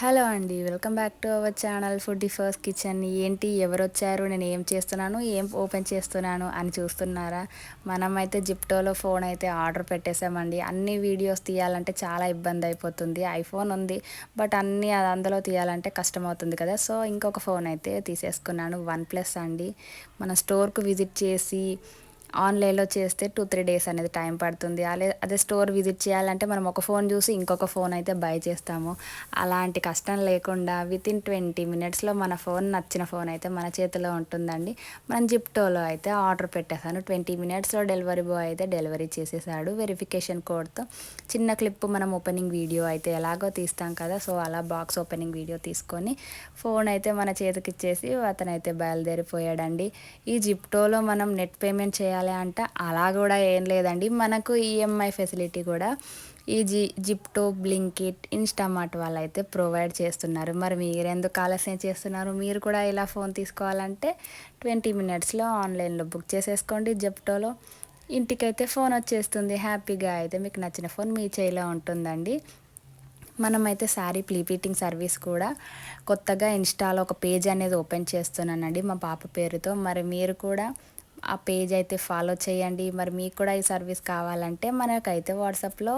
Hello అండి welcome back to our channel food first kitchen. ఏంటి ఎవరు వచ్చారు నేను ఏం చేస్తున్నాను ఏం ఓపెన్ చేస్తున్నాను అని చూస్తున్నారా? మనమైతే జిప్టోలో ఫోన్ అయితే ఆర్డర్ పెట్టేసామండి అన్ని వీడియోస్ తీయాలంటే చాలా ఇబ్బంది అయిపోతుంది. ఐఫోన్ ఉంది బట్ అన్నీ అది అందులో తీయాలంటే కష్టం అవుతుంది కదా. సో ఇంకొక ఫోన్ అయితే తీసేసుకున్నాను వన్ ప్లస్ అండి. మన స్టోర్కు విజిట్ చేసి ఆన్లైన్లో చేస్తే టూ త్రీ డేస్ అనేది టైం పడుతుంది. అదే అదే స్టోర్ విజిట్ చేయాలంటే మనం ఒక ఫోన్ చూసి ఇంకొక ఫోన్ అయితే బై చేస్తాము. అలాంటి కష్టం లేకుండా విత్ ఇన్ ట్వంటీ మినిట్స్లో మన ఫోన్ నచ్చిన ఫోన్ అయితే మన చేతిలో ఉంటుందండి. మనం జిప్టోలో అయితే ఆర్డర్ పెట్టేశాను. ట్వంటీ మినిట్స్లో డెలివరీ బాయ్ అయితే డెలివరీ చేసేసాడు. వెరిఫికేషన్ కోడ్తో చిన్న క్లిప్ మనం ఓపెనింగ్ వీడియో అయితే ఎలాగో తీస్తాం కదా సో అలా బాక్స్ ఓపెనింగ్ వీడియో తీసుకొని ఫోన్ అయితే మన చేతికి ఇచ్చేసి అతనైతే బయలుదేరిపోయాడండి. ఈ జిప్టోలో మనం నెట్ పేమెంట్ చేయాలి చేయాలి అంటే. అలా కూడా ఏం లేదండి. మనకు ఈఎంఐ ఫెసిలిటీ కూడా ఈ జి జిప్టో బ్లింకిట్ ఇన్స్టామార్ట్ వాళ్ళు అయితే ప్రొవైడ్ చేస్తున్నారు. మరి మీరు ఎందుకు ఆలస్యం చేస్తున్నారు? మీరు కూడా ఇలా ఫోన్ తీసుకోవాలంటే ట్వంటీ మినిట్స్లో ఆన్లైన్లో బుక్ చేసేసుకోండి జిప్టోలో. ఇంటికైతే ఫోన్ వచ్చేస్తుంది. హ్యాపీగా అయితే మీకు నచ్చిన ఫోన్ మీ చేయిలో ఉంటుందండి. మనమైతే శారీ ప్లీపీటింగ్ సర్వీస్ కూడా కొత్తగా ఇన్స్టాలో ఒక పేజ్ అనేది ఓపెన్ చేస్తున్నానండి మా పాప పేరుతో. మరి మీరు కూడా ఆ పేజ్ అయితే ఫాలో చేయండి. మరి మీకు కూడా ఈ సర్వీస్ కావాలంటే మనకైతే వాట్సాప్లో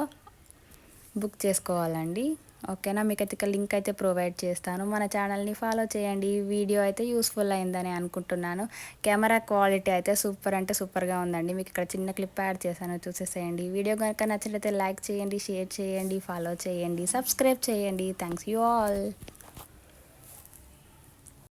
బుక్ చేసుకోవాలండి. ఓకేనా? మీకు అయితే లింక్ అయితే ప్రొవైడ్ చేస్తాను. మన ఛానల్ని ఫాలో చేయండి. వీడియో అయితే యూస్ఫుల్ అయిందని అనుకుంటున్నాను. కెమెరా క్వాలిటీ అయితే సూపర్ అంటే సూపర్గా ఉందండి. మీకు ఇక్కడ చిన్న క్లిప్ యాడ్ చేశాను చూసేసేయండి. వీడియో కనుక నచ్చినట్లయితే లైక్ చేయండి షేర్ చేయండి ఫాలో చేయండి సబ్స్క్రైబ్ చేయండి. Thanks you all